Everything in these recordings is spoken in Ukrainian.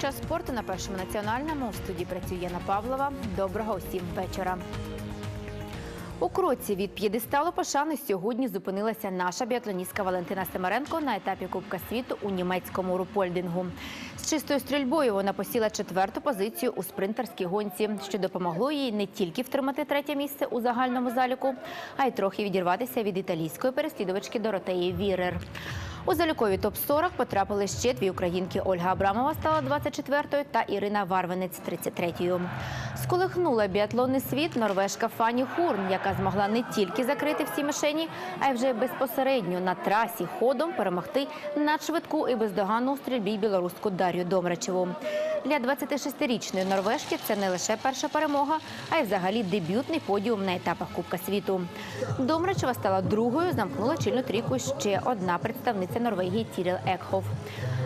Час спорту на першому національному. В студії працює Яна Павлова. Доброго усім вечора. У кроці від п'єдесталу пошани сьогодні зупинилася наша біатлоністка Валентина Семеренко на етапі Кубка світу у німецькому рупольдингу. З чистою стрільбою вона посіла четверту позицію у спринтерській гонці, що допомогло їй не тільки втримати третє місце у загальному заліку, а й трохи відірватися від італійської переслідувачки Доротеї Вірер. У залікові топ-40 потрапили ще дві українки. Ольга Абрамова стала 24-ю та Ірина Варвинець 33-ю. Сколихнула біатлонний світ норвежка Фані Хурн, яка змогла не тільки закрити всі мишені, а й вже безпосередньо на трасі ходом перемогти надшвидку і бездоганну у стрільбі білоруську Дар'ю Домрачеву. Для 26-річної норвежки це не лише перша перемога, а й взагалі дебютний подіум на етапах Кубка світу. Домрачева стала другою, замкнула чільну трійку ще одна представниця Норвегії Тіріл Екхоф.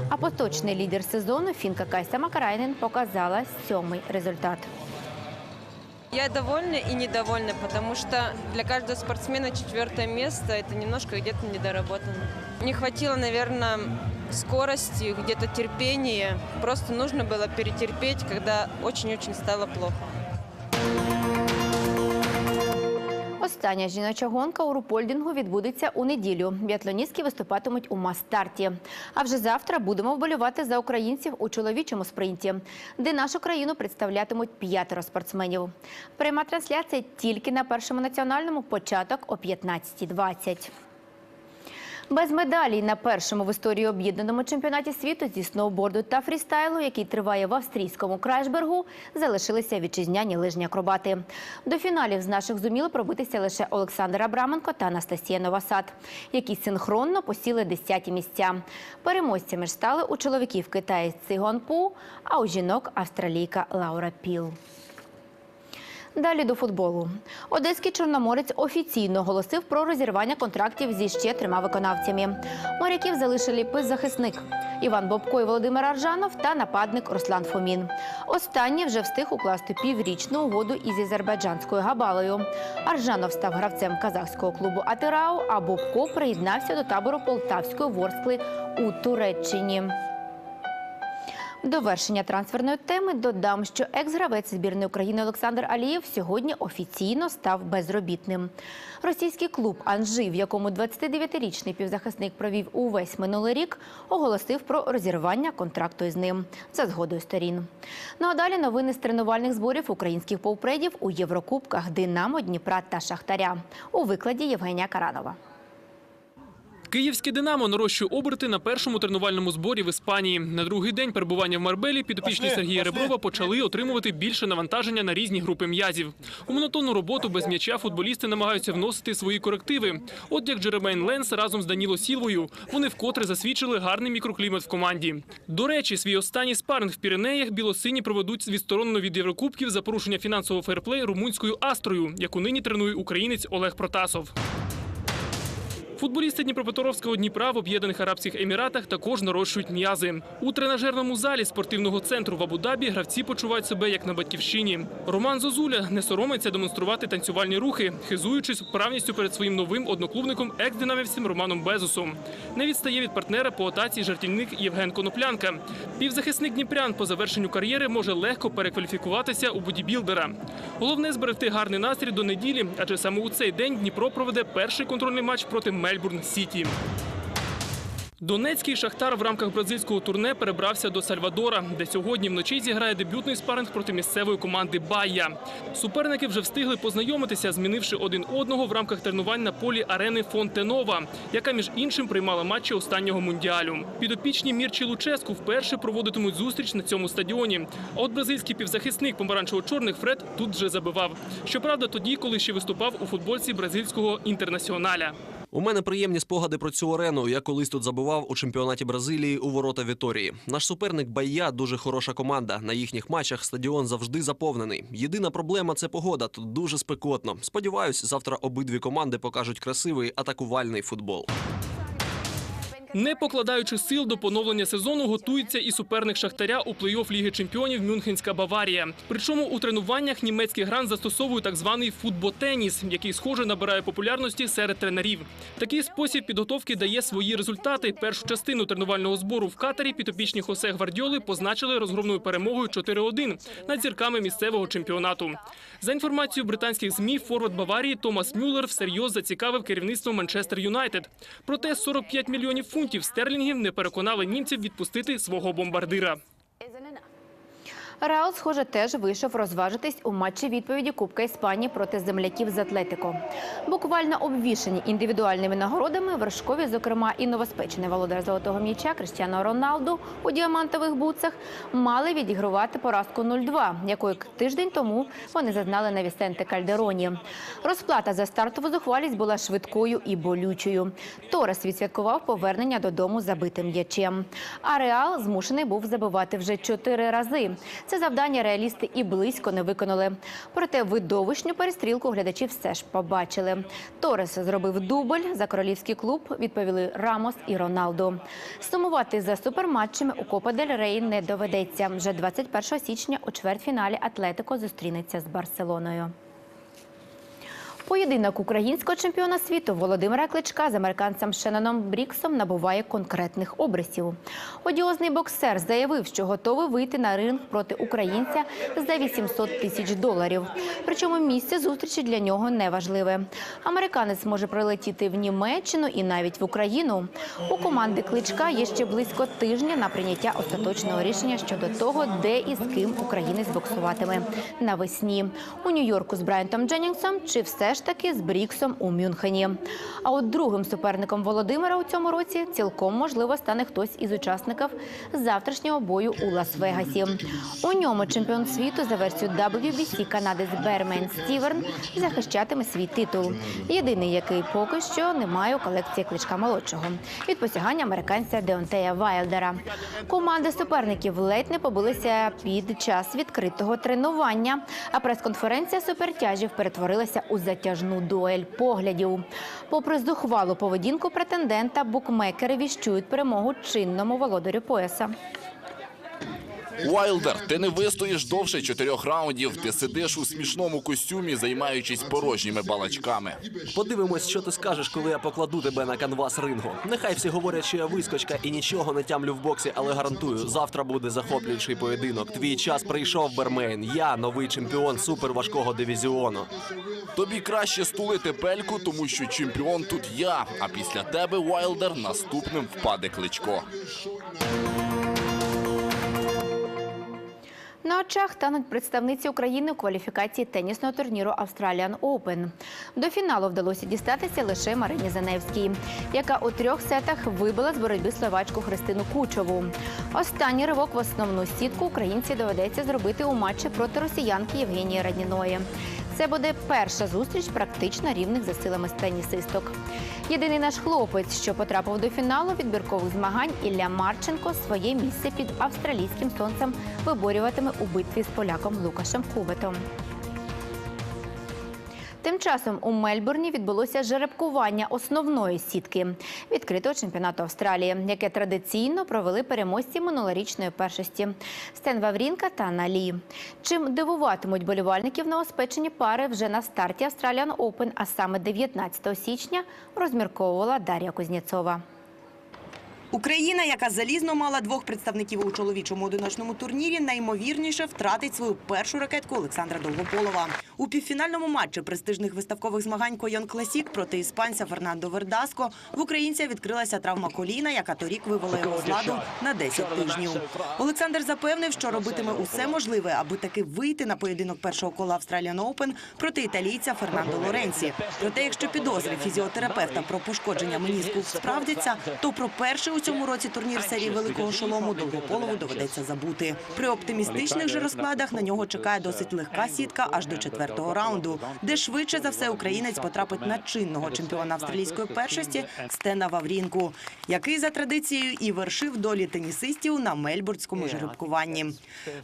А поточний лідер сезону фінка Кайса Макарайнен показала сьомий результат. Я довольна и недовольна, потому что для каждого спортсмена четвертое место это немножко где-то недоработано. Не хватило, наверное, скорости, где-то терпения. Просто нужно было перетерпеть, когда очень-очень стало плохо. Остання жіноча гонка у рупольдингу відбудеться у неділю. Біатлоністки виступатимуть у мас-старті. А вже завтра будемо вболювати за українців у чоловічому спринті, де нашу країну представлятимуть п'ятеро спортсменів. Пряма трансляція тільки на першому національному початок о 15.20. Без медалей на першому в історії об'єднаному чемпіонаті світу зі сноуборду та фрістайлу, який триває в австрійському Крайшбергу, залишилися вітчизняні лижні акробати. До фіналів з наших зуміли пробитися лише Олександр Абраменко та Анастасія Новосад, які синхронно посіли 10 місця. Переможцями ж стали у чоловіків китаєць Цигон Пу, а у жінок австралійка Лаура Піл. Далі до футболу. Одеський чорноморець офіційно оголосив про розірвання контрактів зі ще трьома виконавцями. Моряків залишили пиззахисник Іван Бобко і Володимир Аржанов та нападник Руслан Фомін. Останній вже встиг укласти піврічну угоду із азербайджанською Габалою. Аржанов став гравцем казахського клубу Атирау, а Бобко приєднався до табору Полтавської Ворскли у Туреччині. До вершення трансферної теми додам, що екс-гравець збірної України Олександр Алієв сьогодні офіційно став безробітним. Російський клуб Анжи, в якому 29-річний півзахисник провів увесь минулий рік, оголосив про розірвання контракту із ним за згодою сторін. Ну а далі новини з тренувальних зборів українських повпредів у Єврокубках Динамо, Дніпра та Шахтаря у викладі Євгенія Каранова. Київське Динамо нарощує оберти на першому тренувальному зборі в Іспанії. На другий день перебування в Марбелі підопічні Сергія Реброва почали отримувати більше навантаження на різні групи м'язів. У монотонну роботу без м'яча футболісти намагаються вносити свої корективи. От як Джеремейн Ленс разом з Даніло Сілвою вони вкотре засвідчили гарний мікроклімат в команді. До речі, свій останній спаринг в Піренеях білосині проведуть відсторонено від Єврокубків за порушення фінансового ферплею румунською астрою, яку нині тренує українець Олег Протасов. Футболісти Дніпропетровського Дніпра в Об'єднаних Арабських Еміратах також нарощують м'язи. У тренажерному залі спортивного центру в Абу-Дабі гравці почувають себе як на батьківщині. Роман Зозуля не соромиться демонструвати танцювальні рухи, хизуючись вправністю перед своїм новим одноклубником екс-динамівцем Романом Безусом. Не відстає від партнера по атаці жартівник Євген Коноплянка. Півзахисник Дніпрян по завершенню кар'єри може легко перекваліфікуватися у бодібілдера. Головне зберегти гарний настрій до неділі, адже саме у цей день Дніпро проведе перший контрольний матч проти Мельбурн Сіті. Донецький шахтар в рамках бразильського турне перебрався до Сальвадора, де сьогодні вночі зіграє дебютний спаринг проти місцевої команди Байя. Суперники вже встигли познайомитися, змінивши один одного в рамках тренувань на полі арени Фонтенова, яка між іншим приймала матчі останнього мундіалю. Підопічні Мірчі Луческу вперше проводитимуть зустріч на цьому стадіоні. А от бразильський півзахисник помаранчево-чорних Фред тут вже забивав. Щоправда, тоді, коли ще виступав у футбольці бразильського інтернаціоналя. У мене приємні спогади про цю арену. Я колись тут забував у чемпіонаті Бразилії у ворота Віторії. Наш суперник Байя дуже хороша команда. На їхніх матчах стадіон завжди заповнений. Єдина проблема це погода. Тут дуже спекотно. Сподіваюсь, завтра обидві команди покажуть красивий атакувальний футбол. Не покладаючи сил до поновлення сезону, готується і суперник Шахтаря у плей-офф Ліги Чемпіонів Мюнхенська Баварія. Причому у тренуваннях німецький грант застосовує так званий футботеніс, який схоже набирає популярності серед тренерів. Такий спосіб підготовки дає свої результати. Першу частину тренувального збору в Катарі підопічні Хосе Гвардіоли позначили розгромною перемогою 4-1 над зірками місцевого чемпіонату. За інформацією британських змі, форвард Баварії Томас Мюллер всерйоз зацікавив керівництво Манчестер Юнайтед. Проте 45 мільйонів фунтів стерлінгів не переконали німців відпустити свого бомбардира. Реал, схоже, теж вийшов розважитись у матчі відповіді Кубка Іспанії проти земляків з Атлетико. Буквально обвішані індивідуальними нагородами вершкові, зокрема, і новоспечений володар золотого м'яча Криштіано Роналду у діамантових буцах, мали відігрувати поразку 0-2, якої тиждень тому вони зазнали на Вісенте Кальдероні. Розплата за стартову зухвалість була швидкою і болючою. Торес відсвяткував повернення додому забитим м'ячем. А Реал змушений був забивати вже чотири рази. Це завдання реалісти і близько не виконали. Проте видовищну перестрілку глядачі все ж побачили. Торес зробив дубль за королівський клуб. Відповіли Рамос і Роналду. Сумувати за суперматчами у Копа дель Рей не доведеться. Вже 21 січня у чвертьфіналі Атлетико зустрінеться з Барселоною. Поєдинок українського чемпіона світу Володимира Кличка з американцем Шеноном Бріксом набуває конкретних обрисів. Одіозний боксер заявив, що готовий вийти на ринг проти українця за 800 тисяч доларів. Причому місце зустрічі для нього не важливе. Американець може прилетіти в Німеччину і навіть в Україну. У команди Кличка є ще близько тижня на прийняття остаточного рішення щодо того, де і з ким українець боксуватиме навесні. У Нью-Йорку з Брайантом Дженнінгсом чи все ж таки з Бріксом у Мюнхені. А от другим суперником Володимира у цьому році цілком можливо стане хтось із учасників завтрашнього бою у Лас-Вегасі. У ньому чемпіон світу за версією WBC канадець Бермен Стіверн захищатиме свій титул. Єдиний, який поки що не має у колекції кличка молодшого від посягання американця Деонтея Вайлдера. Команди суперників ледь не побилися під час відкритого тренування. А прес-конференція супертяжів перетворилася у затяжну дуель поглядів. Попри зухвалу поведінку претендента, букмекери віщують перемогу чинному володарю пояса. Уайлдер, ти не вистоїш довше чотирьох раундів. Ти сидиш у смішному костюмі, займаючись порожніми балачками. Подивимось, що ти скажеш, коли я покладу тебе на канвас рингу. Нехай всі говорять, що я вискочка і нічого не тямлю в боксі, але гарантую, завтра буде захоплюючий поєдинок. Твій час прийшов, Бермейн. Я новий чемпіон суперважкого дивізіону. Тобі краще стулити пельку, тому що чемпіон тут я. А після тебе, Уайлдер, наступним впаде кличко. На очах тануть представниці України у кваліфікації тенісного турніру Australian Open. До фіналу вдалося дістатися лише Марині Заневській, яка у трьох сетах вибила з боротьби словачку Христину Кучову. Останній ривок в основну сітку українці доведеться зробити у матчі проти росіянки Євгенії Радніної. Це буде перша зустріч практично рівних за силами з тенісисток. Єдиний наш хлопець, що потрапив до фіналу відбіркових змагань, Ілля Марченко своє місце під австралійським сонцем виборюватиме у битві з поляком Лукашем Кубетом. Тим часом у Мельбурні відбулося жеребкування основної сітки відкритого чемпіонату Австралії, яке традиційно провели переможці минулорічної першості Стен Ваврінка та Налі. Чим дивуватимуть болівальників новоспечені пари вже на старті Australian Open, а саме 19 січня, розмірковувала Дар'я Кузнєцова. Україна, яка залізно мала двох представників у чоловічому одиночному турнірі, найімовірніше втратить свою першу ракетку Олександра Довгополова. У півфінальному матчі престижних виставкових змагань Койон Класік проти іспанця Фернандо Вердаско в українця відкрилася травма коліна, яка торік вивела його з ладу на 10 тижнів. Олександр запевнив, що робитиме усе можливе, аби таки вийти на поєдинок першого кола Australian Open проти італійця Фернандо Лоренсі. Проте, якщо підозри фізіотерапевта про пошкодження меніску справдяться, то про перший у цьому році турнір серії великого шолому довгополову доведеться забути. При оптимістичних же розкладах на нього чекає досить легка сітка аж до четвертого раунду, де швидше за все українець потрапить на чинного чемпіона австралійської першості Стена Ваврінку, який за традицією і вершив долі тенісистів на мельбурнському жеребкуванні.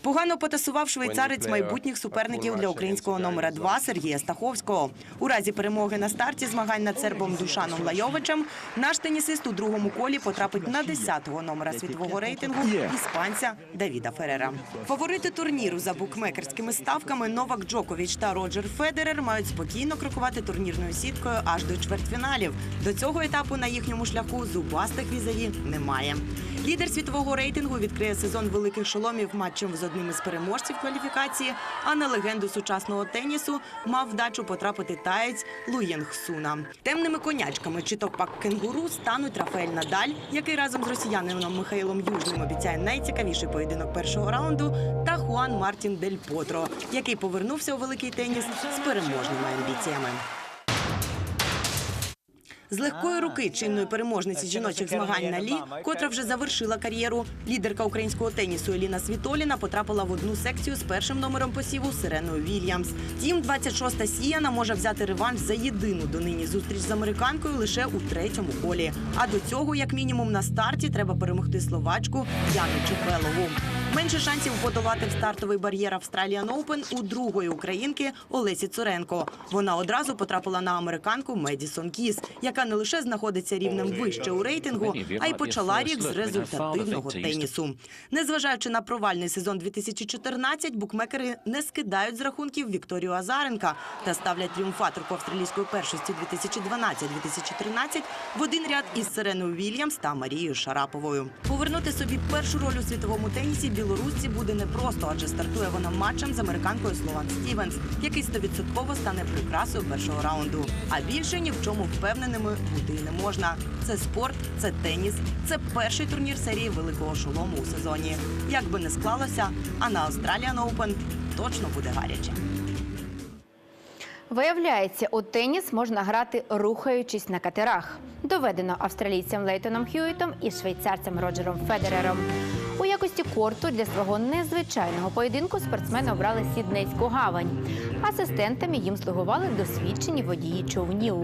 Погано потасував швейцарець майбутніх суперників для українського номера 2 Сергія Стаховського. У разі перемоги на старті змагань над сербом Душаном Лайовичем наш тенісист у другому колі потрапить на 10-го номера світового рейтингу іспанця Давіда Ферера. Фаворити турніру за букмекерськими ставками Новак Джокович та Роджер Федерер мають спокійно крокувати турнірною сіткою аж до чвертьфіналів. До цього етапу на їхньому шляху зубастих візаві немає. Лідер світового рейтингу відкриє сезон великих шоломів матчем з одним із переможців кваліфікації. А на легенду сучасного тенісу мав вдачу потрапити таєць Луєнг Суна. Темними конячками чи то пак кенгуру стануть Рафаель Надаль, який разом з росіянином Михайлом Южним обіцяє найцікавіший поєдинок першого раунду, та Хуан Мартін Дель Потро, який повернувся у великий теніс з переможними амбіціями. З легкої руки чинної переможниці жіночих змагань на лі, котра вже завершила кар'єру, лідерка українського тенісу Еліна Світоліна потрапила в одну секцію з першим номером посіву Сиреною Вільямс. Втім, 26-та сіяна може взяти реванш за єдину донині зустріч з американкою лише у третьому колі. А до цього, як мінімум, на старті треба перемогти словачку Яну Чепелову. Менше шансів подолати в стартовий бар'єр Australian Open у другої українки Олесі Цуренко. Вона одразу потрапила на американку Медісон Кіс, яка не лише знаходиться рівнем вище у рейтингу, а й почала рік з результативного тенісу. Незважаючи на провальний сезон 2014, букмекери не скидають з рахунків Вікторію Азаренка та ставлять тріумфаторку австралійської першості 2012-2013 в один ряд із Сиреною Вільямс та Марією Шараповою. Повернути собі першу роль у світовому тенісі білорусці буде непросто, адже стартує вона матчем з американкою Слован Стівенс, який стовідсотково стане прикрасою першого раунду. А більше ні в чому впевненими бути не можна. Це спорт, це теніс, це перший турнір серії великого шолому у сезоні. Як би не склалося, а на Australian Open точно буде гаряче. Виявляється, у теніс можна грати рухаючись на катерах. Доведено австралійцем Лейтоном Хьюітом і швейцарцем Роджером Федерером. У якості корту для свого незвичайного поєдинку спортсмени обрали Сіднейську гавань. Асистентами їм слугували досвідчені водії човнів.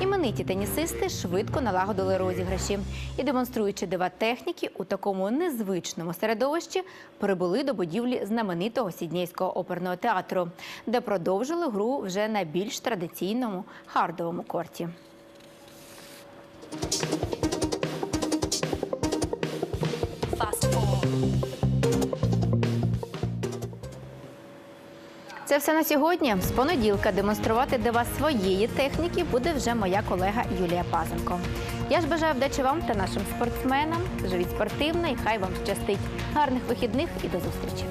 Імениті тенісисти швидко налагодили розіграші і, демонструючи дива техніки у такому незвичному середовищі, прибули до будівлі знаменитого сіднейського оперного театру, де продовжили гру вже на більш традиційному хардовому корті. Це все на сьогодні. З понеділка демонструвати дива своєї техніки буде вже моя колега Юлія Пазенко. Я ж бажаю вдачі вам та нашим спортсменам. Живіть спортивно і хай вам щастить. Гарних вихідних і до зустрічі.